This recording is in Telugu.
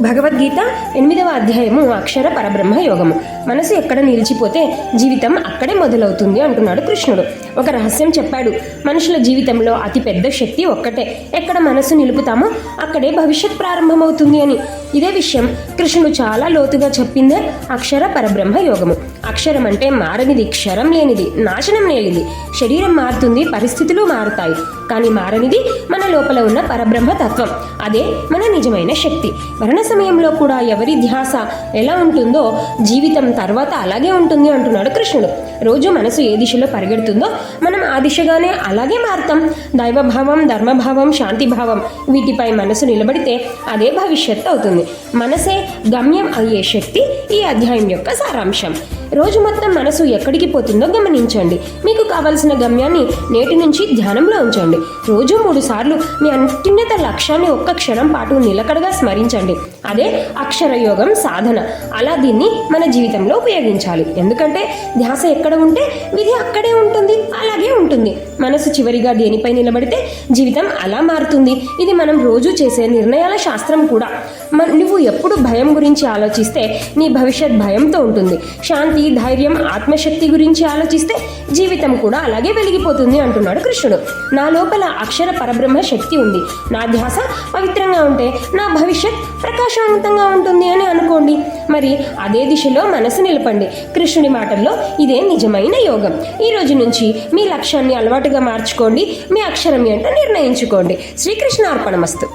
భగవద్గీత ఎనిమిదవ అధ్యాయము అక్షర పరబ్రహ్మ యోగము. మనసు ఎక్కడ నిలిచిపోతే జీవితం అక్కడే మొదలవుతుంది అంటున్నాడు కృష్ణుడు. ఒక రహస్యం చెప్పాడు మనుషుల జీవితంలో అతిపెద్ద శక్తి ఒక్కటే. ఎక్కడ మనసు నిలుపుతామో అక్కడే భవిష్యత్ ప్రారంభమవుతుంది అని. ఇదే విషయం కృష్ణుడు చాలా లోతుగా చెప్పిందే అక్షర పరబ్రహ్మ యోగము. అక్షరం అంటే మారనిది క్షరం లేనిది నాశనం లేనిది. శరీరం మారుతుంది పరిస్థితులు మారుతాయి. కానీ మారనిది మన లోపల ఉన్న పరబ్రహ్మ తత్వం. అదే మన నిజమైన శక్తి. మరణ సమయంలో కూడా ఎవరి ధ్యాస ఎలా ఉంటుందో జీవితం తర్వాత అలాగే ఉంటుంది అంటున్నాడు కృష్ణుడు. రోజు మనసు ఏ దిశలో పరిగెడుతుందో మనం ఆ దిశగానే అలాగే మారుతాం. దైవభావం ధర్మభావం శాంతిభావం వీటిపై మనసు నిలబడితే అదే భవిష్యత్తు అవుతుంది. మనసే గమ్యం అయ్యే శక్తి ఈ అధ్యాయం యొక్క సారాంశం. రోజు మొత్తం మనసు ఎక్కడికి పోతుందో గమనించండి. మీకు కావలసిన గమ్యాన్ని నేటి నుంచి ధ్యానంలో ఉంచండి. రోజు మూడు సార్లు మీ అత్యున్నత లక్ష్యాన్ని ఒక్క క్షణం పాటు నిలకడగా స్మరించండి. అదే అక్షరయోగం సాధన. అలా దీన్ని మన జీవితంలో ఉపయోగించాలి. ఎందుకంటే ధ్యాస ఎక్కడ ఉంటే విధి అక్కడే ఉంటుంది. అలా ఉంటుంది. మనసు చివరిగా దేనిపై నిలబడితే జీవితం అలా మారుతుంది. ఇది మనం రోజు చేసే నిర్ణయాల శాస్త్రం కూడా. మ- నువ్వు ఎప్పుడు భయం గురించి ఆలోచిస్తే నీ భవిష్యత్ భయంతో ఉంటుంది. శాంతి ధైర్యం ఆత్మశక్తి గురించి ఆలోచిస్తే జీవితం కూడా అలాగే వెలిగిపోతుంది అంటున్నాడు కృష్ణుడు. నా లోపల అక్షర పరబ్రహ్మ శక్తి ఉంది. నా ధ్యాస పవిత్రంగా ఉంటే నా భవిష్యత్ ప్రకాశవంతంగా ఉంటుంది అని అనుకోండి. మరి అదే దిశలో మనసు నిలపండి. కృష్ణుడి మాటల్లో ఇదే నిజమైన యోగం. ఈ రోజు నుంచి మీ లక్ష్యాన్ని అలవాటుగా మార్చుకోండి. మీ అక్షరం ఏంటో నిర్ణయించుకోండి. శ్రీకృష్ణ అర్పణమస్తు